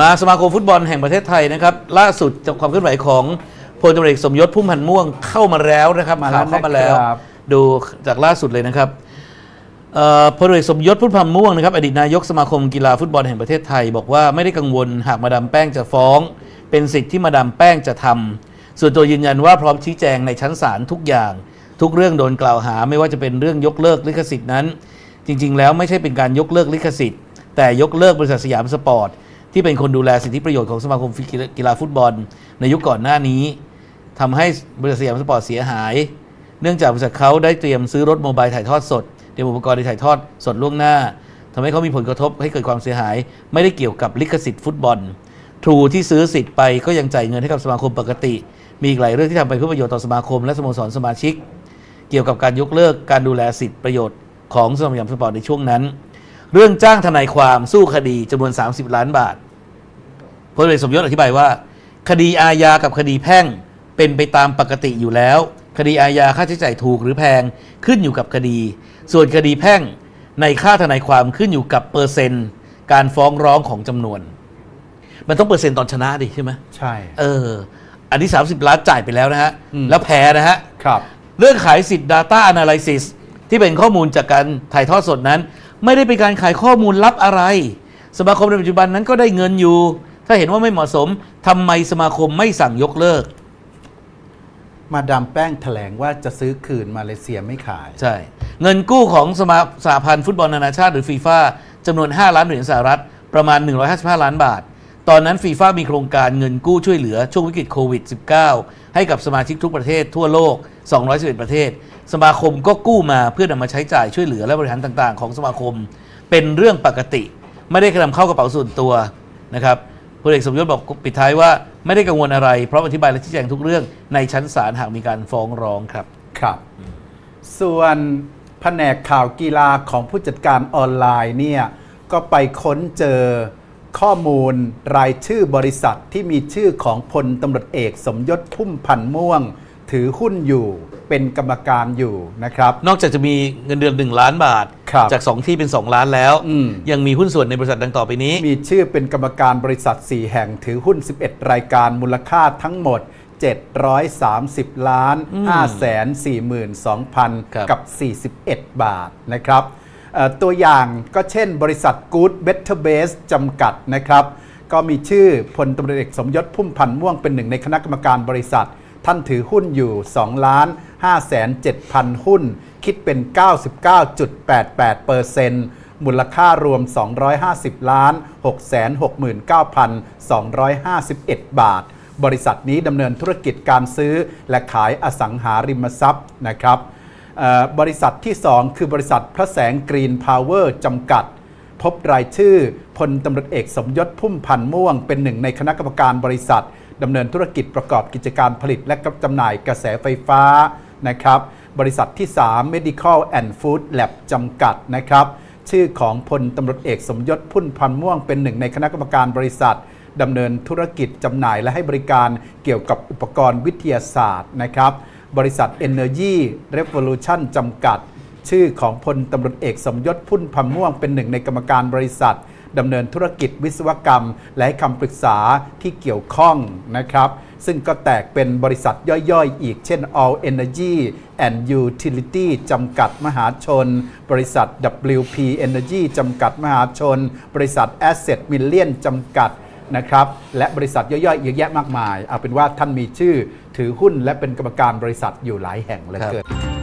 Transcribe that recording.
มาสมาคมฟุตบอลแห่งประเทศไทยนะครับ ล่าสุดจากความเคลื่อนไหวของพลตำรวจเอกสมยศพุ่มพันธ์ม่วงเข้ามาแล้วนะครับมาแล้วข่าวเข้ามาแล้วนะครับ ดูจากล่าสุดเลยนะครับเอ่อพลตำรวจเอกสมยศพุ่มพันธ์ม่วงนะครับอดีตนายกสมาคมกีฬาฟุตบอลแห่งประเทศไทย บอกว่าไม่ได้กังวลหากมาดามแป้งจะฟ้อง เป็นสิทธิ์ที่มาดามแป้งจะทำส่วนตัวยืนยันว่าพร้อมชี้แจงในชั้นศาลทุกอย่าง ทุกเรื่องโดนกล่าวหาไม่ว่าจะเป็นเรื่องยกเลิกลิขสิทธิ์นั้น จริง ๆ แล้วไม่ใช่เป็นการยกเลิกลิขสิทธิ์ แต่ยกเลิกบริษัทสยามสปอร์ต ที่เป็นคนดูแลสิทธิประโยชน์ของสมาคมกีฬาฟุตบอล ในยุคก่อนหน้านี้ทำให้บริษัทสยามสปอร์ตเสียหาย เนื่องจากบริษัทเขาได้เตรียมซื้อรถโมบายถ่ายทอดสดเตรียมอุปกรณ์ในถ่ายทอดสดล่วงหน้าทำให้เขามีผลกระทบให้เกิดความเสียหาย ไม่ได้เกี่ยวกับลิขสิทธิ์ฟุตบอลทรูที่ซื้อสิทธิ์ไปก็ยังจ่ายเงินให้กับสมาคมปกติ มีอีกหลายเรื่องที่ทำไปเพื่อประโยชน์ต่อสมาคมและสโมสรสมาชิก เกี่ยวกับการยกเลิกการดูแลสิทธิประโยชน์ของสมาคมสปอร์ตในช่วงนั้น เรื่องจ้างทนายความสู้คดีจำนวน 30 ล้านบาท พลเอกสมยศอธิบายว่า คดีอาญากับคดีแพ่งเป็นไปตามปกติอยู่แล้ว คดีอาญาค่าใช้จ่ายถูกหรือแพงขึ้นอยู่กับคดี ส่วนคดีแพ่งในค่าทนายความขึ้นอยู่กับเปอร์เซ็นต์ การฟ้องร้องของจำนวน มันต้องเปอร์เซ็นต์ตอนชนะดิใช่ไหมใช่ เออ อันนี้ 30 ล้านจ่ายไปแล้วนะฮะอืมแล้วแพ้นะฮะครับ เรื่องขายสิทธิ์ Data Analysis ที่เป็นข้อมูลจากการถ่ายทอดสดนั้น ไม่ได้เป็นการขายข้อมูลลับอะไร สมาคมในปัจจุบันนั้นก็ได้เงินอยู่ ถ้าเห็นว่าไม่เหมาะสมทำไมสมาคมไม่สั่งยกเลิก มาดามแป้งแถลงว่าจะซื้อคืนมาเลเซียไม่ขาย ใช่ เงินกู้ของสมาสหพันธ์ฟุตบอลนานาชาติหรือฟีฟ่าจำนวน 5 ล้านเหรียญสหรัฐประมาณ 155 ล้านบาท ตอนนั้นฟีฟ่ามีโครงการเงินกู้ช่วยเหลือช่วงวิกฤตโควิด -19 ให้กับสมาชิกทุกประเทศทั่วโลก 211 ประเทศ สมาคมก็กู้มาเพื่อนำมาใช้จ่ายช่วยเหลือและบริหารต่างๆ ของสมาคม เป็นเรื่องปกติ ไม่ได้กระนำเข้ากระเป๋าส่วนตัวนะครับพ ลเอกสมยศบอกปิดท้ายว่าไม่ได้กังวลอะไร เพราะอธิบายและชี้แจงทุกเรื่องในชั้นศาลหากมีการฟ้องร้องครับ ครับ ส่วนแผนกข่าวกีฬาของผู้จัดการออนไลน์เนี่ยก็ไปค้นเจอข้อมูลรายชื่อบริษัทที่มีชื่อของพลตำรวจเอกสมยศพุ่มพันธ์ม่วง ถือหุ้นอยู่เป็นกรรมการอยู่นะครับ นอกจากจะมีเงินเดือน 1 ล้านบาท ครับจาก 2 ที่เป็น 2 ล้านแล้วอืมยังมีหุ้นส่วนในบริษัทดังต่อไปนี้ มีชื่อเป็นกรรมการบริษัท 4 แห่งถือหุ้น 11 รายการมูลค่าทั้งหมด 730 ล้านอืม5 4 2 0 0ครับ0กับ 41 บาทนะครับเอ่อตัวอย่างก็เช่นบริษัท Good Better Base จำกัดนะครับ ก็มีชื่อพลตำรวจเอกสมยศพุ่มพันธ์ม่วงเป็นหนึ่งในคณะกรรมการบริษัท ท่านถือหุ้นอยู่2ล้าน5 7 0 0 0 หุ้น คิดเป็น 99.88เปอร์เซ็นต์มูลค่ารวม 250 ล้าน 669,251 บาท บริษัทนี้ดำเนินธุรกิจการซื้อและขายอสังหาริมทรัพย์นะครับบริษัทที่ 2 คือบริษัทพระแสงกรีนพาวเวอร์จำกัด พบรายชื่อพลตำรวจเอกสมยศพุ่มพันธ์ม่วง เป็นหนึ่งในคณะกรรมการบริษัทดำเนินธุรกิจประกอบกิจการผลิตและจำหน่ายกระแสไฟฟ้านะครับ บริษัทที่ 3 Medical and Food Lab จำกัดนะครับ ชื่อของพลตำรวจเอกสมยศพุ่นพันม่วงเป็นหนึ่งในคณะกรรมการบริษัทดำเนินธุรกิจจำหน่ายและให้บริการเกี่ยวกับอุปกรณ์วิทยาศาสตร์นะครับ บริษัท Energy Revolution จำกัด ชื่อของพลตำรวจเอกสมยศพุ่นพันม่วงเป็นหนึ่งในกรรมการบริษัท ดำเนินธุรกิจวิศวกรรม และให้คำปรึกษาที่เกี่ยวข้องนะครับ ซึ่งก็แตกเป็นบริษัทย่อยๆ อีกเช่น All Energy and Utility จำกัดมหาชน บริษัท WP Energy จำกัดมหาชน บริษัท Asset Million จำกัดนะครับและบริษัทย่อยๆเยอะแยะมากมาย เอาเป็นว่าท่านมีชื่อถือหุ้นและเป็นกรรมการบริษัทอยู่หลายแห่งเหลือเกิน